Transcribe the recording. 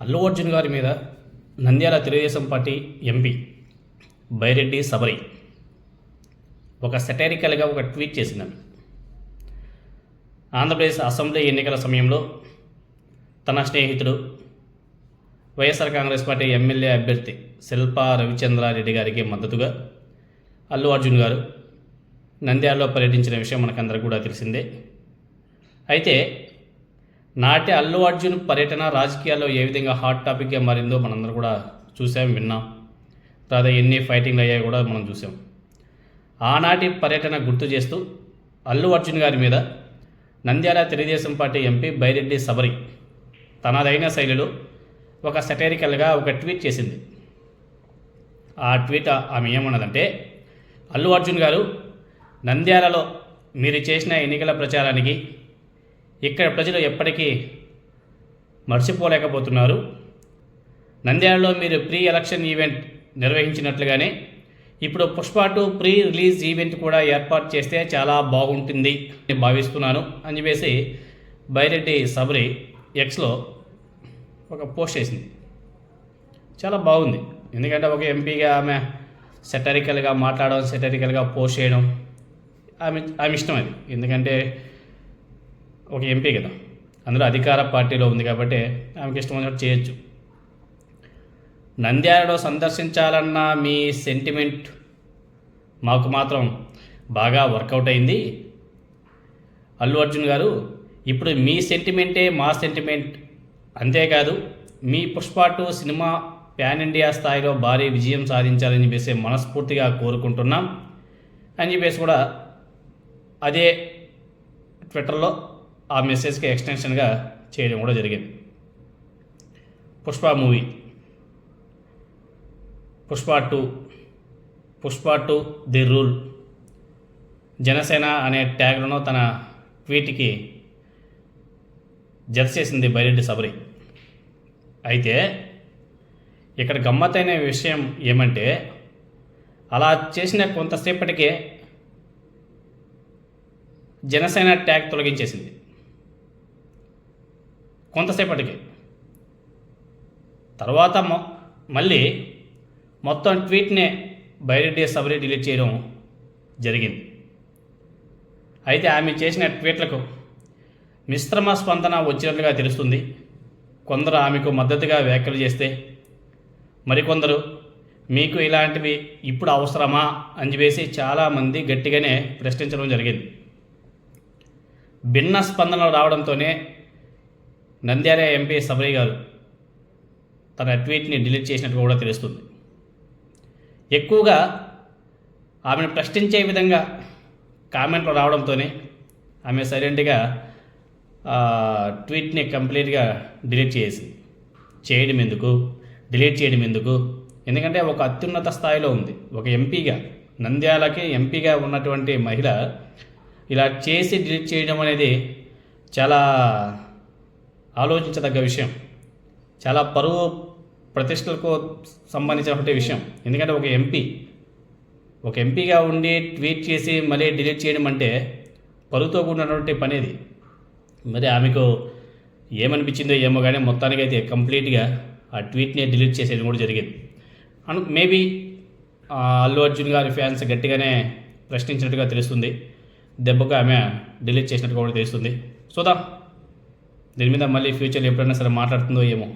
అల్లు అర్జున్ గారి మీద Nandyal Telugu Desam party MP Byreddy Sabari ఒక సెటారికల్గా ఒక ట్వీట్ చేసినాను ఆంధ్రప్రదేశ్ అసెంబ్లీ ఎన్నికల సమయంలో తన స్నేహితుడు వైఎస్ఆర్ కాంగ్రెస్ పార్టీ ఎమ్మెల్యే అభ్యర్థి శిల్పా రవిచంద్రారెడ్డి గారికి మద్దతుగా అల్లు అర్జున్ గారు నంద్యాలలో పర్యటించిన విషయం మనకందరికీ కూడా తెలిసిందే. అయితే నాటి అల్లు అర్జున్ పర్యటన రాజకీయాల్లో ఏ విధంగా హాట్ టాపిక్గా మారిందో మనందరం కూడా చూసాం విన్నాం. తర్వాత ఎన్ని ఫైటింగ్లు అయ్యాయో కూడా మనం చూసాం. ఆనాటి పర్యటన గుర్తు చేస్తూ అల్లు అర్జున్ గారి మీద నంద్యాల తెలుగుదేశం పార్టీ ఎంపీ బైరెడ్డి సబరి తనదైన శైలిలో ఒక సెటైరికల్గా ఒక ట్వీట్ చేసింది. ఆ ట్వీట్ ఆమె ఏమన్నదంటే అల్లు అర్జున్ గారు నంద్యాలలో మీరు చేసిన ఎన్నికల ప్రచారానికి ఇక్కడ ప్రజలు ఎప్పటికీ మర్చిపోలేకపోతున్నారు. నంద్యాలలో మీరు ప్రీ ఎలక్షన్ ఈవెంట్ నిర్వహించినట్లుగానే ఇప్పుడు Pushpa two pre release event కూడా ఏర్పాటు చేస్తే చాలా బాగుంటుంది అని భావిస్తున్నాను అని చెప్పేసి బైరెడ్డి సబరి ఎక్స్లో ఒక పోస్ట్ చేసింది. చాలా బాగుంది. ఎందుకంటే ఒక ఎంపీగా ఆమె సెటరికల్గా మాట్లాడడం సెటరికల్గా పోస్ట్ చేయడం ఆమె ఆమె ఇష్టం అది. ఎందుకంటే ఒక ఎంపీ కదా. అందులో అధికార పార్టీలో ఉంది కాబట్టి ఆమెకి ఇష్టం వచ్చినట్టు చేయొచ్చు. నంద్యాలలో సందర్శించాలన్న మీ సెంటిమెంట్ మాకు మాత్రం బాగా వర్కౌట్ అయింది. అల్లు అర్జున్ గారు ఇప్పుడు మీ సెంటిమెంటే మా సెంటిమెంట్ అంతేకాదు మీ Pushpa two cinema pan India స్థాయిలో భారీ విజయం సాధించాలని చెప్పేసి మనస్ఫూర్తిగా కోరుకుంటున్నాం. అని చెప్పేసి కూడా అదే ట్విట్టర్లో ఆ మెసేజ్కి ఎక్స్టెన్షన్గా చేయడం కూడా జరిగింది. Pushpa movie. Pushpa two. Pushpa two the rule. Janasena అనే ట్యాగ్లను తన ట్వీట్కి జత చేసింది బైరెడ్డి సబరి. అయితే ఇక్కడ గమ్మత్తైన విషయం ఏమంటే అలా చేసిన కొంతసేపటికే జనసేన ట్యాగ్ తొలగించేసింది. కొంతసేపటికి. తర్వాత మళ్ళీ మొత్తం ట్వీట్నే బైరెడ్డి సబరి డిలీట్ చేయడం జరిగింది. అయితే ఆమె చేసిన ట్వీట్లకు మిశ్రమ స్పందన వచ్చినట్లుగా తెలుస్తుంది. కొందరు ఆమెకు మద్దతుగా వ్యాఖ్యలు చేస్తే మరికొందరు మీకు ఇలాంటివి ఇప్పుడు అవసరమా? అని చెప్పేసి చాలామంది గట్టిగానే ప్రశ్నించడం జరిగింది. భిన్న స్పందనలు రావడంతోనే నంద్యాల ఎంపీ సబరి గారు తన ట్వీట్ని డిలీట్ చేసినట్టు కూడా తెలుస్తుంది. ఎక్కువగా ఆమెను ప్రశ్నించే విధంగా కామెంట్లు రావడంతోనే ఆమె సైలెంట్గా ట్వీట్ని కంప్లీట్గా డిలీట్ చేసి చేయడం ఎందుకు? డిలీట్ చేయడం ఎందుకు? ఎందుకంటే ఒక అత్యున్నత స్థాయిలో ఉంది. ఒక ఎంపీగా నంద్యాలకి ఎంపీగా ఉన్నటువంటి మహిళ ఇలా చేసి డిలీట్ చేయడం అనేది చాలా ఆలోచించదగ్గ విషయం. చాలా పరువు ప్రతిష్టలకు సంబంధించినటువంటి విషయం. ఎందుకంటే ఒక ఎంపీ ఒక ఎంపీగా ఉండి ట్వీట్ చేసి మళ్ళీ డిలీట్ చేయడం అంటే పరువుతో కూడినటువంటి పనేది మరి ఆమెకు ఏమనిపించిందో ఏమో కానీ మొత్తానికైతే కంప్లీట్గా ఆ ట్వీట్ని డిలీట్ చేసేది కూడా జరిగింది. అను మేబీ అల్లు అర్జున్ గారి ఫ్యాన్స్ గట్టిగానే ప్రశ్నించినట్టుగా తెలుస్తుంది. దెబ్బకు ఆమె డిలీట్ చేసినట్టుగా కూడా తెలుస్తుంది. చూద్దాం. దీని మీద మళ్ళీ ఫ్యూచర్లో ఎప్పుడైనా సరే మాట్లాడుతుందో ఏమో.